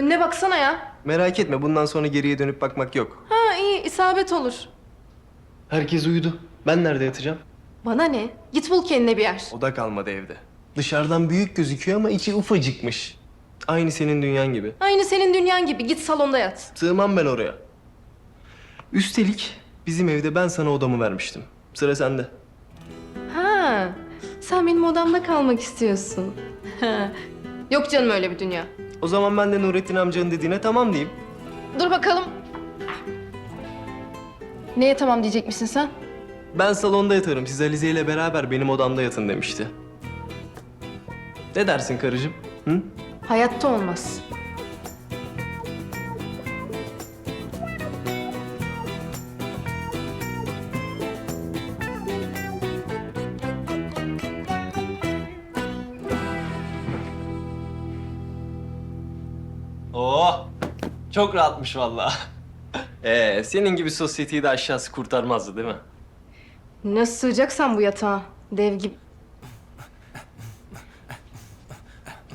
Önüne baksana ya. Merak etme bundan sonra geriye dönüp bakmak yok. Ha iyi isabet olur. Herkes uyudu. Ben nerede yatacağım? Bana ne? Git bul kendine bir yer. O da kalmadı evde. Dışarıdan büyük gözüküyor ama içi ufacıkmış. Aynı senin dünyan gibi. Aynı senin dünyan gibi. Git salonda yat. Sığmam ben oraya. Üstelik bizim evde ben sana odamı vermiştim. Sıra sende. Ha, sen benim odamda kalmak istiyorsun. Ha. Yok canım öyle bir dünya. O zaman ben de Nurettin amcanın dediğine tamam diyeyim. Dur bakalım. Neye tamam diyecek misin sen? Ben salonda yatarım. Siz Alize ile beraber benim odamda yatın demişti. Ne dersin karıcığım? Hı? Hayatta olmaz. Çok rahatmış vallahi. Ee, senin gibi sosyeteyi de aşağısı kurtarmazdı değil mi? Nasıl sığacaksan bu yatağa? Dev gibi.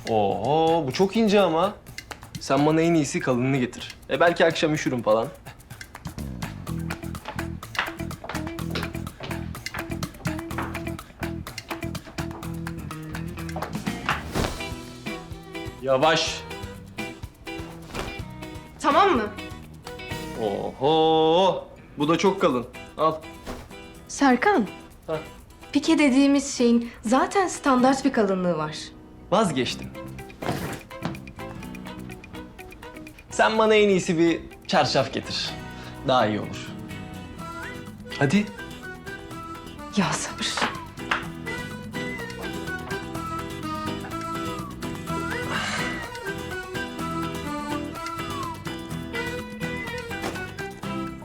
Oo, bu çok ince ama. Sen bana en iyisi kalınını getir. E belki akşam üşürüm falan. Yavaş. Tamam mı? Oho, bu da çok kalın. Al. Serkan. Hah. Pike dediğimiz şeyin zaten standart bir kalınlığı var. Vazgeçtim. Sen bana en iyisi bir çarşaf getir. Daha iyi olur. Hadi. Ya sabır.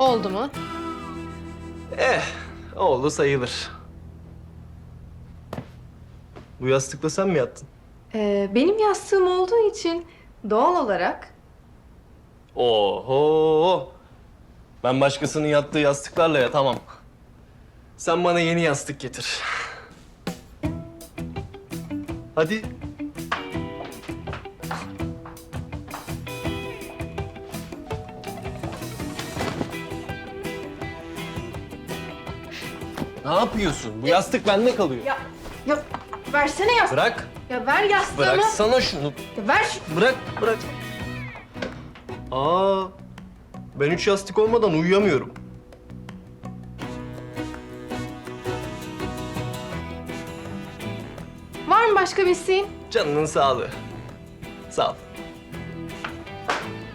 Oldu mu? Eh, oldu sayılır. Bu yastıkla sen mi yattın? Ee, benim yastığım olduğu için doğal olarak Oho. Ben başkasının yattığı yastıklarla yatamam. Sen bana yeni yastık getir. Hadi. Ne yapıyorsun? Bu yastık bende kalıyor. ya ya versene yastığı. Bırak. Ya ver yastığımı. Bıraksana şunu. Ya ver şu... Bırak, bırak. Aa, ben üç yastık olmadan uyuyamıyorum. Var mı başka bir isteğin? Canının sağlığı. Sağ ol.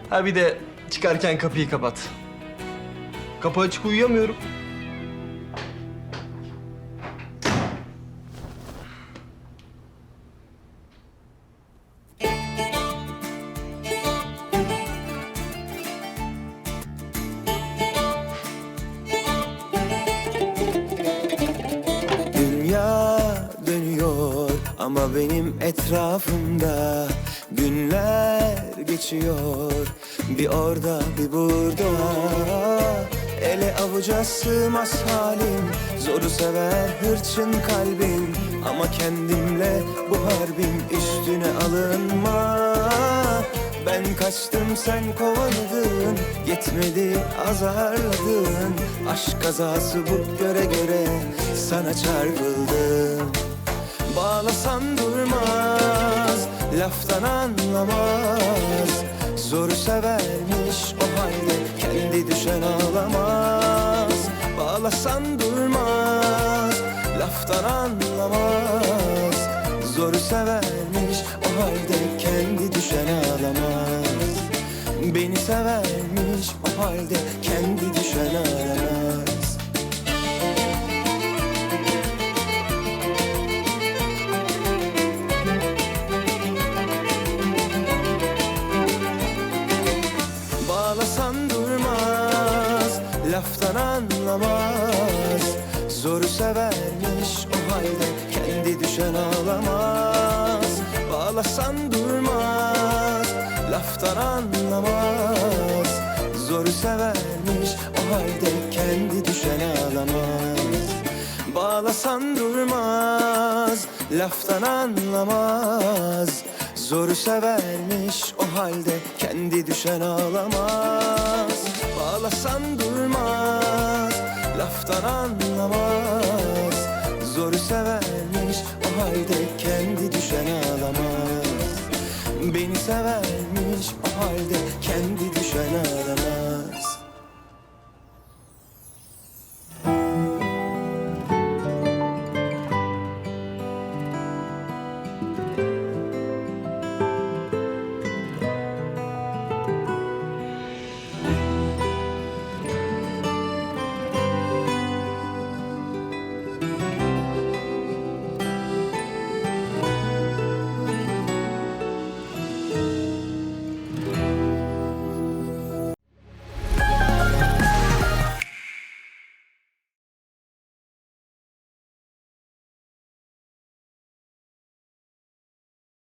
Ha bir de çıkarken kapıyı kapat. Kapı açık uyuyamıyorum. Ama benim etrafımda Günler geçiyor. Bir orada bir burada. Ele avuca sığmaz halim. Zoru sever hırçın kalbim. Ama kendimle bu harbim üstüne alınma. Ben kaçtım sen kovaladın. Yetmedi azarladın. Aşk kazası bu göre göre Sana çarpıldım Bağlasan durmaz Laftan anlamaz. Zoru severmiş o halde Kendi düşen ağlamaz. Bağlasan durmaz Laftan anlamaz. Zoru severmiş o halde kendi düşen ağlamaz. Beni severmiş o halde kendi düşen ağlamaz o halde Kendi düşen ağlamaz Bağlasan durmaz Laftan anlamaz. Zoru severmiş o halde Kendi düşen ağlamaz. Bağlasan durmaz Laftan anlamaz. Zoru severmiş o halde kendi düşen ağlamaz. Bağlasan durmaz laftan anlamaz Zoru severmiş o halde kendi düşen ağlamaz Beni severmiş o halde kendi düşen ağlamaz